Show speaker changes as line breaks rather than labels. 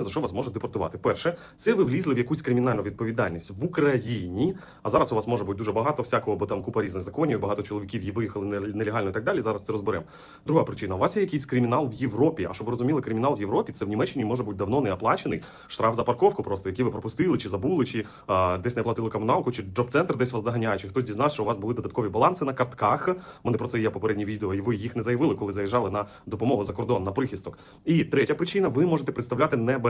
За що вас можуть депортувати? Перше, це ви влізли в якусь кримінальну відповідальність в Україні. А зараз у вас може бути дуже багато всякого, бо там купа різних законів, багато чоловіків є виїхали нелегально і так далі. Зараз це розберемо. Друга причина: у вас є якийсь кримінал в Європі. А щоб ви розуміли, кримінал в Європі це в Німеччині може бути давно не оплачений штраф за парковку, просто який ви пропустили, чи забули, чи а, десь не платили комуналку, чи джоб-центр десь вас доганяє, чи хтось дізнався, що у вас були додаткові баланси на картках. Мене про це є попереднє відео, і ви їх не заявили, коли заїжджали на допомогу за кордон на прихисток. І третя причина: ви можете представляти небезпеку